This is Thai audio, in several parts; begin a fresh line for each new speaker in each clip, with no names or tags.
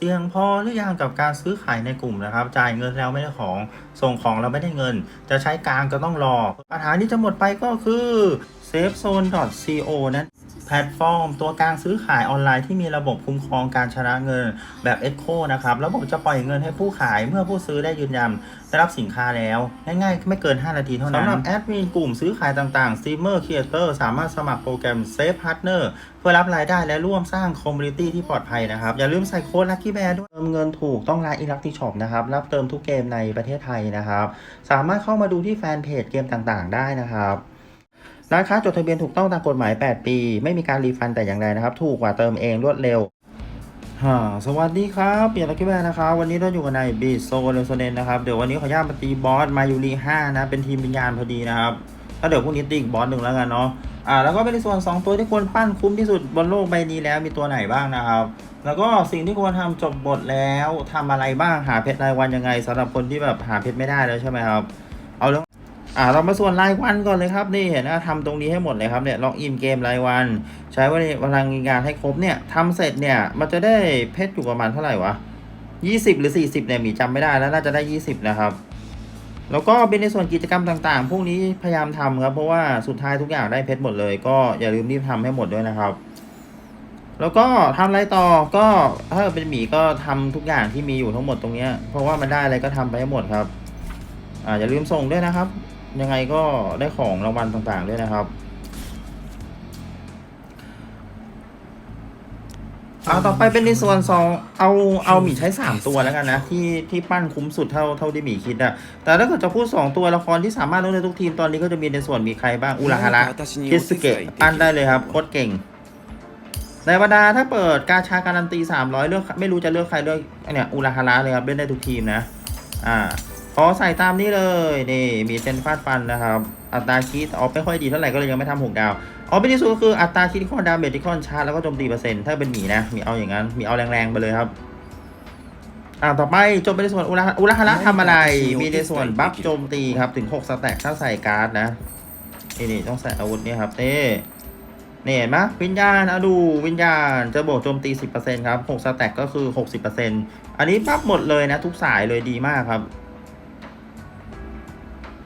เสี่ยงพอหรือยังกับการซื้อขายในกลุ่มนะครับ จ่ายเงินแล้วไม่ได้ของ ส่งของเราไม่ได้เงิน จะใช้กลางก็ต้องรอ ปัญหาที่จะหมดไปก็คือ safezone.co นั้น แพลตฟอร์ม ตัวกลางซื้อขายออนไลน์ที่มีระบบคุ้มครองการชำระเงินแบบ Echo นะครับ ระบบจะปล่อยเงินให้ผู้ขายเมื่อผู้ซื้อได้ยืนยันได้รับสินค้าแล้ว ง่ายๆ ไม่เกิน 5 นาทีเท่านั้นสำหรับแอดมินกลุ่มซื้อขายต่างๆ Streamer Creator สามารถสมัครโปรแกรม Safe Partner เพื่อรับรายได้และร่วมสร้างคอมมูนิตี้ที่ปลอดภัยนะครับ อย่าลืมใส่โค้ด Lucky Bear ด้วยเติมเงินถูกต้องร้าน Electric Shop นะครับ รับเติมทุกเกมในประเทศไทยนะครับ สามารถเข้ามาดูที่แฟนเพจเกมต่างๆ ได้นะครับ ร้านค้าจดทะเบียนถูกต้องตามกฎหมาย 8 ปี ไม่มีการรีฟันแต่อย่างใดนะครับ ถูกกว่าเติมเองรวดเร็วฮ่าสวัสดีครับเปียร์ลักกี้แบนะครับ วันนี้เราอยู่กันในบีโซเลโซเนนนะครับ เดี๋ยววันนี้ขออนุญาตมาตีบอส มายูรี5นะ เป็นทีมวิญญาณพอดีนะครับถ้าเดี๋ยวพรุ่งนี้ตีอีกบอสหนึ่งแล้วกันเนาะ อ่า แล้วก็เป็นในส่วน 2 ตัวที่ควรปั้นคุ้มที่สุดบนโลกใบนี้แล้วมีตัวไหนบ้างนะครับ แล้วก็สิ่งที่ควรทำจบบทแล้วทำอะไรบ้าง หาเพชรรายวันยังไงสำหรับคนที่แบบหาเพชรไม่ได้แล้วใช่ไหมครับ เอาเรื่อง อ่าเรามาส่วนรายวันก่อนเลยครับนี่เห็นนะทำตรงนี้ให้หมดเลยครับเนี่ยล็อกอินเกมรายวัน ใช้พลังงานให้ครบเนี่ยทำเสร็จเนี่ยมันจะได้เพชรอยู่ประมาณเท่าไหร่วะ20หรือ40เนี่ยหมีจำไม่ได้แล้วน่าจะได้20นะครับ แล้วก็เป็นในส่วนกิจกรรมต่างๆ พวกนี้พยายามทำครับ เพราะว่าสุดท้ายทุกอย่างได้เพชรหมดเลย ก็อย่าลืมรีบทำให้หมดด้วยนะครับ แล้วก็ทำอะไรต่อก็ถ้าเป็นหมีก็ทำทุกอย่างที่มีอยู่ทั้งหมดตรงเนี้ยเพราะว่ามันได้อะไรก็ทำไปให้หมดครับอ่าอย่าลืมส่งด้วยนะครับ ยังไงก็ได้ของรางวัลต่างๆด้วยนะครับเอาต่อไปเป็นในส่วนสองเอาเอาหมีใช้สามตัวแล้วกันนะที่ที่ปั้นคุ้มสุดเท่าเท่าที่หมีคิดอะแต่ถ้าเกิดจะพูดสองตัวละครที่สามารถเล่นได้ทุกทีมตอนนี้ก็จะมีในส่วนมีใครบ้างอุราฮาระคิสเกะปั้นได้เลยครับโคตรเก่งในบรรดาถ้าเปิดกาชาการันตี300เลือกไม่รู้จะเลือกใครเลือกเนี่ยอุราฮาระเลยครับเล่นได้ทุกทีมนะ อ่า ขอใส่ตามนี้เลยนี่มีเซนฟาดฟันนะครับ อัตราคิดออกไม่ค่อยดีเท่าไหร่ก็เลยยังไม่ทำหกดาวอ๋อเป็นที่สุดก็คืออัตราคิดที่คอนดาเมจที่คอนชาร์จแล้วก็โจมตีเปอร์เซ็นต์ถ้าเป็นหมีนะมีเอาอย่างนั้นมีเอาแรงๆไปเลยครับอ่าต่อไปจบไปในส่วนอุระอุระฮาระทำอะไร มีในส่วนบัฟโจมตีครับถึง6สแต็กถ้าใส่การ์ดนะนี่นี่ต้องใส่อาวุธนี่ครับเต้นี่เห็นไหมวิญญาณอะดูวิญญาณจะบวกโจมตี 10%ครับ6สแต็กก็คือ 60%อันนี้ปั๊บหมดเลยนะ ทุกสายเลยดีมากครับ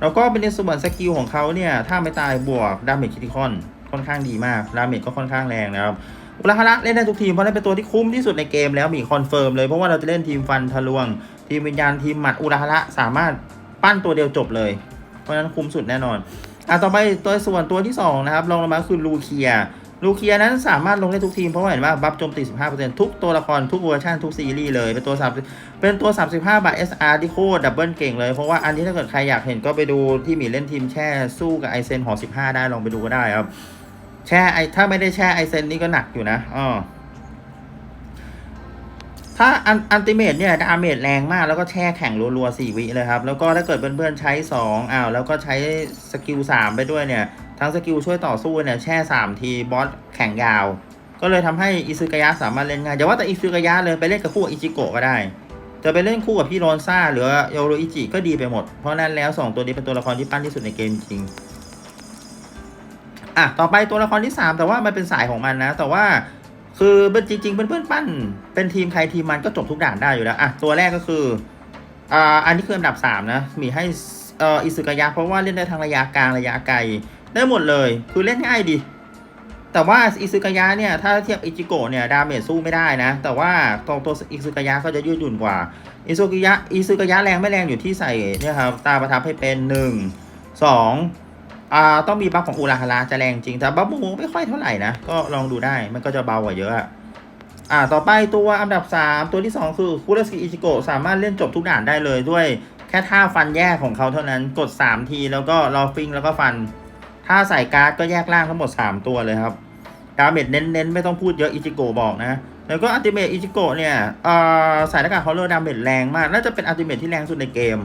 แล้วก็เป็นในส่วนสกิลของเขาเนี่ย ถ้าไม่ตายบวกดาเมจคิติคอนค่อนข้างดีมากดาเมจก็ค่อนข้างแรงนะครับอุลาฮาระเล่นได้ทุกทีมเพราะนั่นเป็นตัวที่คุ้มที่สุดในเกมแล้วมีคอนเฟิร์มเลยเพราะว่าเราจะเล่นทีมฟันทะลวง ทีมวิญญาณทีมหมัดอุลาฮาระสามารถปั้นตัวเดียวจบเลย เพราะฉะนั้นคุ้มสุดแน่นอนอะต่อไปตัวส่วนตัวที่สองนะครับลองลงมาคือลูเคีย ลูเคียนั้นสามารถลงได้ทุกทีม เพราะว่าเห็นว่าบัฟโจมตี 15%ทุกตัวละครทุกเวอร์ชันทุกซีรีส์เลย เป็นตัว3เป็นตัว 35 บาท SR ที่โคตรดับเบิลเก่งเลย เพราะว่าอันที่ถ้าเกิดใครอยากเห็นก็ไปดูที่หมีเล่นทีมแช่สู้กับไอเซนหอ15 ได้ลองไปดูก็ได้ครับ แช่ไอถ้าไม่ได้แช่ไอเซนนี่ก็หนักอยู่นะอ๋อถ้าอันอันติเมตเนี่ยดาเมจแรงมากแล้วก็แช่แข่งรัวๆ4วิเลยครับ แล้วก็ถ้าเกิดเพื่อนๆใช้ 2อ้าวแล้วก็ใช้สกิล3ไปด้วยเนี่ย ทั้งสกิลช่วยต่อสู้เนี่ยแช่ 3 ทีบอสแข่งยาว ก็เลยทำให้อิซึกายะสามารถเล่นง่ายอย่าว่าแต่อิซึกายะเลยไปเล่นกับคู่อิจิโกะก็ได้จะไปเล่นคู่กับพี่โรนซ่าหรือโยโรอิจิก็ดีไปหมด เพราะนั้นแล้ว 2 ตัวนี้เป็นตัวละครที่ปั้นที่สุดในเกมจริงอะต่อไปตัวละครที่ 3 แต่ว่ามันเป็นสายของมันนะ แต่ว่าคือจริงๆเพื่อนๆปั้น เป็นทีมใครทีมมันก็จบทุกด่านได้อยู่แล้วอะตัวแรกก็คืออ่าอันนี้คืออันดับ 3 นะ มีให้เอ่ออิสุกายะเพราะว่าเล่นได้ทั้งระยะกลางระยะไกล ได้หมดเลย คือเล่นง่ายดี แต่ว่าอิซึกายะเนี่ย ถ้าเทียบอิจิโกะเนี่ย ดาเมจสู้ไม่ได้นะ แต่ว่าตัวตัวอิซึกายะก็จะยืดหยุ่นกว่า อิซึกายะอิซึกายะแรงไม่แรงอยู่ที่ใส่เนี่ยครับ ตาประทับให้เป็นหนึ่งสองอ่าต้องมีบัฟของอุราฮาระจะแรงจริง แต่บัฟโมไม่ค่อยเท่าไหร่นะ ก็ลองดูได้ มันก็จะเบากว่าเยอะอะอ่า ต่อไปตัวอันดับ 3 ตัวที่ 2 คือคุรสกิอิจิโกะสามารถเล่นจบทุกด่านได้เลยด้วยแค่ท่าฟันแยกของเขาเท่านั้น กด 3 ที แล้วก็รอฟิงแล้วก็ฟัน ถ้าใส่การ์ดก็แยกล่างทั้งหมด 3 ตัวเลยครับ ดาเมจเน้นๆ ไม่ต้องพูดเยอะอิจิโกะบอกนะ แล้วก็อัลติเมทอิจิโกะเนี่ยใส่หน้ากากฮอลเลอร์ดาเมจแรงมาก น่าจะเป็นอัลติเมทที่แรงสุดในเกม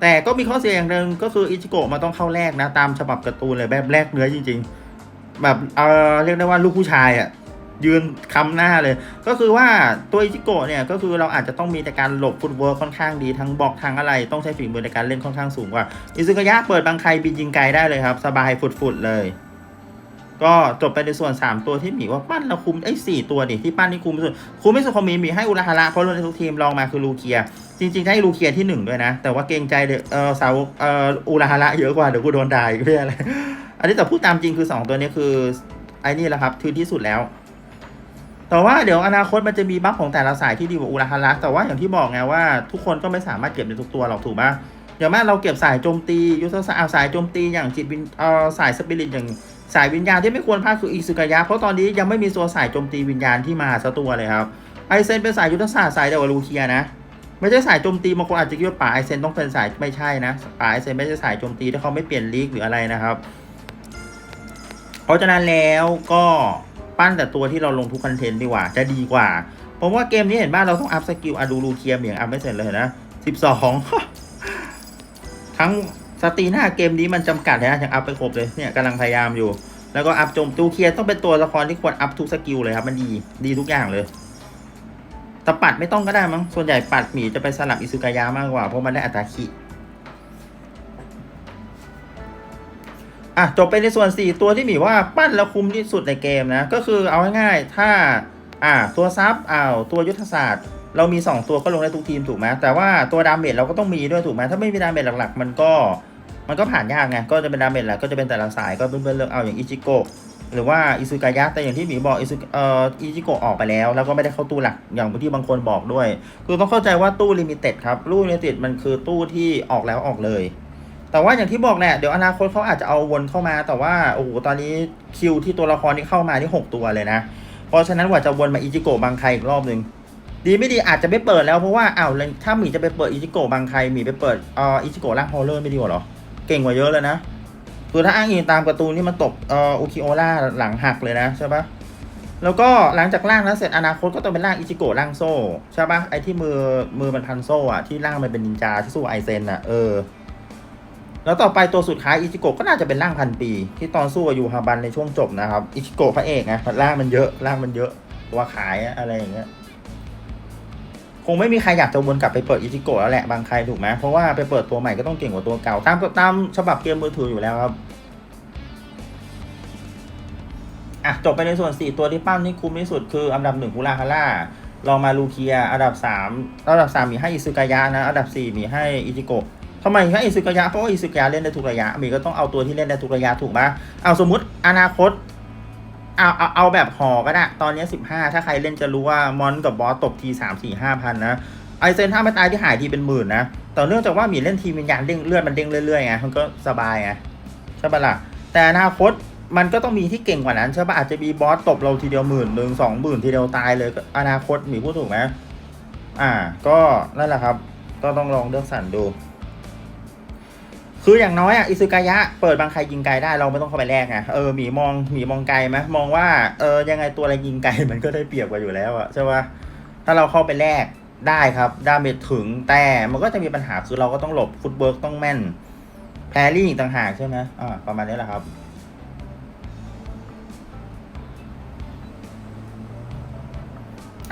แต่ก็มีข้อเสียอย่างหนึ่งก็คืออิจิโกะมันต้องเข้าแรกนะ ตามฉบับการ์ตูนเลยแบบแรกเนื้อจริง ๆ แบบเออเรียกได้ว่าลูกผู้ชายอะ่ะ ยืนคำหน้าเลย ก็คือว่าตัวอิจิโกะเนี่ยก็คือเราอาจจะต้องมีแต่การหลบฟุตเวิร์คค่อนข้างดีทั้งบล็อกทั้งอะไร ต้องใช้ฝีมือในการเล่นค่อนข้างสูงกว่าอิซึกยะเปิดบางใครบินยิงไกลได้เลยครับ สบายฟุดๆเลย ก็จบไปในส่วน 3 ตัวที่หมีว่าปั้นแล้วคุมไอ้สี่ตัวดิที่ปั้นที่คุมที่สุดคุมไม่สุดคอมมีหมีให้อุราฮาระเพราะรวมในทุกทีมลองมาคือลูเคีย จริงๆให้ลูเคียที่หนึ่งด้วยนะ แต่ว่าเกรงใจเดเออสาวเอออุราฮาระเยอะกว่าเดี๋ยวกูโดนด่าอีกเพื่ออะไรอันนี้แต่พูดตามจริงคือ 2 ตัวนี้คือไอ้นี่แหละครับคือที่สุดแล้ว แต่ว่าเดี๋ยวอนาคตมันจะมีบัฟของแต่ละสายที่ดีกว่าอุราฮาระแต่ว่าอย่างที่บอกไงว่าทุกคนก็ไม่สามารถเก็บในทุกตัวหรอกถูกปะอย่างแม้เราเก็บสายโจมตียุทธศาสตร์เอาสายโจมตีอย่างจิตวิญเอ่อสายสปิริตอย่างสายวิญญาณที่ไม่ควรพลาดคืออิสุกายะเพราะตอนนี้ยังไม่มีตัวสายโจมตีวิญญาณที่มาสักตัวเลยครับไอเซนเป็นสายยุทธศาสตร์สายเดียวกับลูเคียนะไม่ใช่สายโจมตีบางคนอาจจะคิดว่าป่าไอเซนต้องเป็นสายไม่ใช่นะป่าไอเซนไม่ใช่สายโจมตีถ้าเขาไม่เปลี่ยนลีกหรืออะไรนะครับ เพราะฉะนั้นแล้วก็ ปั้นแต่ตัวที่เราลงทุกคอนเทนต์ดีกว่า จะดีกว่าผมว่าเกมนี้เห็นบ้านเราต้องอัพสกิลอะดูลูเคียมอย่างอัพไม่เสร็จเลยนะสิบสองทั้งสตีหน้าเกมนี้มันจำกัดนะยังอัพไปครบเลยเนี่ยกำลังพยายามอยู่ แล้วก็อัพโจมตูเคียต้องเป็นตัวละครที่ควรอัพทุกสกิลเลยครับมันดีดีทุกอย่างเลยแต่ปัดไม่ต้องก็ได้มั้งส่วนใหญ่ปัดหมีจะไปสลับอิซุกายะมากกว่าเพราะมันได้อัตราคิ อะจบไปในส่วน 4 ตัวที่หมีว่าปั้นแล้วคุ้มที่สุดในเกมนะ ก็คือเอาง่ายๆถ้าอ่าตัวซับอ้าวตัวยุทธศาสตร์ เรามี 2 ตัวก็ลงได้ทุกทีมถูกไหมแต่ว่าตัวดาเมจเราก็ต้องมีด้วยถูกไหมถ้าไม่มีดาเมจหลักๆ มันก็มันก็ผ่านยากไงก็จะเป็นดาเมจแหละก็จะเป็นแต่ละสายก็เพื่อนๆเลือกเอาอย่างอิจิโกะหรือว่าอิซุกายะแต่อย่างที่หมีบอกอิซุเอ่ออิจิโกะออกไปแล้ว แล้วก็ไม่ได้เข้าตู้หลักอย่างที่บางคนบอกด้วย คือต้องเข้าใจว่าตู้ลิมิเต็ดครับตู้ลิมิเต็ดมันคือตู้ที่ออกแล้วออกเลย แต่ว่าอย่างที่บอกแหละเดี๋ยวอนาคตเขาอาจจะเอาวนเข้ามา แต่ว่าโอ้โหตอนนี้คิวที่ตัวละครที่เข้ามานี่หกตัวเลยนะเพราะฉะนั้นกว่าจะวนมาอิจิโกะบางใครอีกรอบหนึ่งดีไม่ดีอาจจะไม่เปิดแล้วเพราะว่าอ้าวถ้าหมีจะไปเปิดอิจิโกะบางใครหมีไปเปิดเอ่ออิจิโกะร่างฮอลเลอร์ไม่ดีกว่าเหรอเก่งกว่าเยอะเลยนะคือถ้าอ้างอิงตามการ์ตูนนี่มันตกเอ่ออุคิโอล่าหลังหักเลยนะใช่ปะแล้วก็หลังจากร่างนั้นเสร็จอนาคตก็ต้องเป็นร่างอิจิโกะร่างโซ่ใช่ปะไอที่มือมือมันพันโซ่อะที่ร่างมันเป็นนินจาที่สู้ไอเซนอะเออ แล้วต่อไปตัวสุดท้ายอิจิโกะก็น่าจะเป็นร่างพันปี ที่ตอนสู้กับยูฮาบันในช่วงจบนะครับอิจิโกะพระเอกไงร่างมันเยอะร่างมันเยอะตัวขายอะไรอย่างเงี้ยคงไม่มีใครอยากจะวนกลับไปเปิดอิจิโกะแล้วแหละบางใครถูกไหมเพราะว่าไปเปิดตัวใหม่ก็ต้องเก่งกว่าตัวเก่าตามตามฉบับเกมมือถืออยู่แล้วครับอะจบไปในส่วน 4 ตัวที่ปั้มนี่คุ้มที่สุดคืออันดับหนึ่งคุราฮาร่าลองมาลูเคีย อันดับ 3 อันดับ 3 มีให้อิซึกายะนะ อันดับ 4 มีให้อิจิโกะ ทำไมให้อิซึกยะเพราะว่าอิซึกยะเล่นได้ทุกระยะมีก็ต้องเอาตัวที่เล่นได้ทุกระยะถูกไหมเอาสมมติอนาคตเอาเอาเอาแบบหอก็ได้ ตอนนี้15ถ้าใครเล่นจะรู้ว่ามอนกับบอสตกที3 4 5พันนะไอเซนถ้าไม่ตายที่หายทีเป็นหมื่นนะแต่เนื่องจากว่ามีเล่นทีมวิญญาณเด้งเลือดมันเด้งเรื่อยๆไงมันก็สบายไงใช่ปะล่ะแต่อนาคตมันก็ต้องมีที่เก่งกว่านั้นใช่ปะอาจจะมีบอสตบเราทีเดียวหมื่นหนึ่งสองหมื่นทีเดียวตายเลยก็อนาคตหมีพูดถูกไหมอ่า ก็นั่นแหละครับ ก็ต้องลองเลือกสรรดู คืออย่างน้อยอะอิซึกายะเปิดบางใครยิงไกลได้เราไม่ต้องเข้าไปแลกไงเออหมีมองหมีมองไกลไหมมองว่าเออยังไงตัวอะไรยิงไกลมันก็ได้เปรียบกว่าอยู่แล้วอะใช่ปะถ้าเราเข้าไปแลกได้ครับดาเมจถึงแต่มันก็จะมีปัญหาคือเราก็ต้องหลบฟุตเบิร์กต้องแม่นแพรรี่อีกต่างหากใช่ไหมอ่าประมาณนี้แหละครับ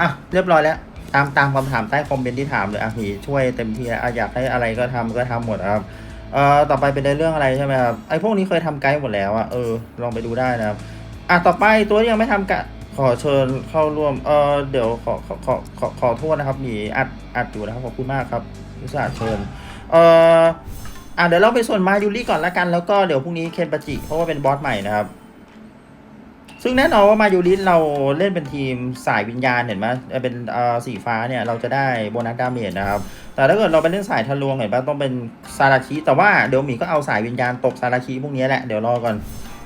อะเรียบร้อยแล้ว ตามตามคำถามใต้คอมเมนต์ที่ถามเลยอะพี่ช่วยเต็มที่อะอยากให้อะไรก็ทำก็ทำหมดครับ เอ่อต่อไปเป็นในเรื่องอะไรใช่ไหมครับไอ้พวกนี้เคยทำไกด์หมดแล้วอะเออลองไปดูได้นะครับอะต่อไปตัวที่ยังไม่ทำกะขอเชิญเข้าร่วมเออเดี๋ยวขอขอขอขอขอโทษนะครับมีอัดอัดอยู่นะครับขอบคุณมากครับอุตส่าเชิญเอออะเดี๋ยวเราไปส่วนมายูริก่อนละกันแล้วก็เดี๋ยวพรุ่งนี้เคนปาจิเพราะว่าเป็นบอสใหม่นะครับ ซึ่งแน่นอนว่ามายูริเราเล่นเป็นทีมสายวิญญาณเห็นไหมเป็นสีฟ้าเนี่ยเราจะได้โบนัสดาเมจนะครับ แต่ถ้าเกิดเราไปเล่นสายทะลวงเห็นปะต้องเป็นซาราชิแต่ว่าเดี๋ยวหมีก็เอาสายวิญญาณตบซาราชิพวกนี้แหละเดี๋ยวรอก่อน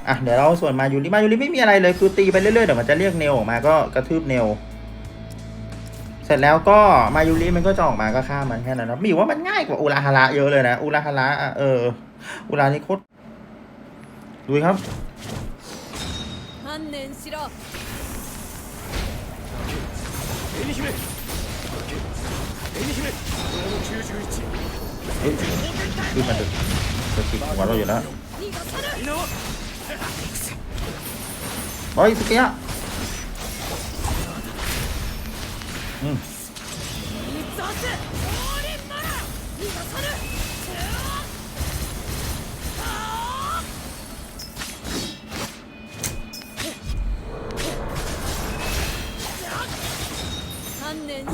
อะเดี๋ยวเราส่วนมายูริมายูริไม่มีอะไรเลยคือตีไปเรื่อยๆเดี๋ยวมันจะเรียกเนลออกมาก็กระทืบเนลเสร็จแล้วก็มายูริมันก็จะออกมาก็ฆ่ามันแค่นั้นนะหมีว่ามันง่ายกว่าอุราฮาระเยอะเลยนะอุราฮาระอะเอออุรานี่โคตรดูครับ
観念しろ
紅姫紅姫俺の91
เฮ้ยขึ้นมาดึกจะติดหัวเราอยู่แล้ว
逃がさぬ
みんなは
เฮ้ยสเกียอืม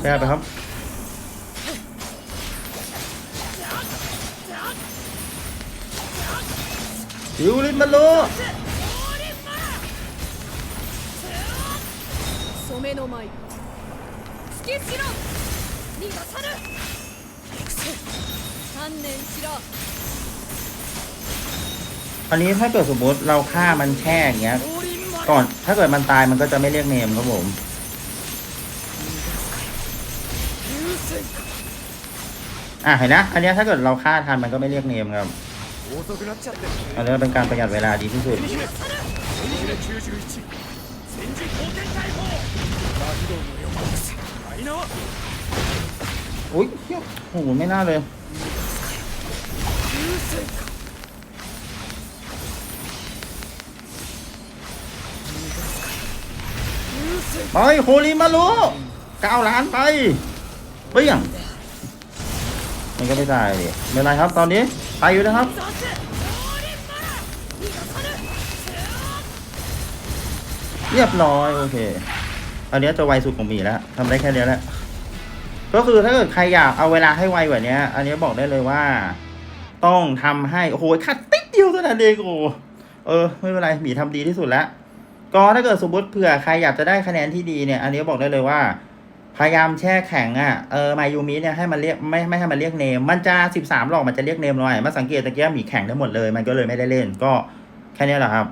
แปดปะ
ค
รับยูริมาโลอันนี้ถ้าเกิดสมมติเราฆ่ามันแช่อย่างเงี้ย ก่อนถ้าเกิดมันตายมันก็จะไม่เรียกเนมครับผม อะเห็นนะ อันนี้ถ้าเกิดเราฆ่าทันมันก็ไม่เรียกเนมครับ อันนี้เป็นการประหยัดเวลาดีที่สุดอุ้ยโอ้โหไม่น่าเลยไปโคลีมาลูเก้าล้านไปเปี้ยงันก็ไม่ได้เลยไม่เป็นไรครับตอนนี้ไปอยู่นะครับเรียบร้อยโอเค อันนี้จะไวสุดของหมีแล้วทำได้แค่นี้แหละก็คือถ้าเกิดใครอยากเอาเวลาให้ไวกว่านี้อันนี้บอกได้เลยว่า ต้องทำให้ โอ้โหขัดติ๊กเดียวเท่านั้นเองโอ้เออ ไม่เป็นไรหมีทำดีที่สุดแล้ว ก็ถ้าเกิดสมมติเผื่อใครอยากจะได้คะแนนที่ดีเนี่ย อันนี้บอกได้เลยว่า พยายามแช่แข็งอะเออมายูมิเนี่ยให้มันเรียกไม่ไม่ให้มันเรียกเนม มันจะสิบสามหลอกมันจะเรียกเนมหน่อยมาสังเกตตะเกียบหมีแข็งได้หมดเลย มันก็เลยไม่ได้เล่นก็แค่นี้แหละครับ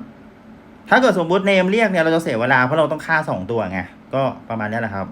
ถ้าเกิดสมมติเนมเรียกเนี่ยเราจะเสียเวลาเพราะเราต้องฆ่าสองตัวไงก็ประมาณนี้แหละครับ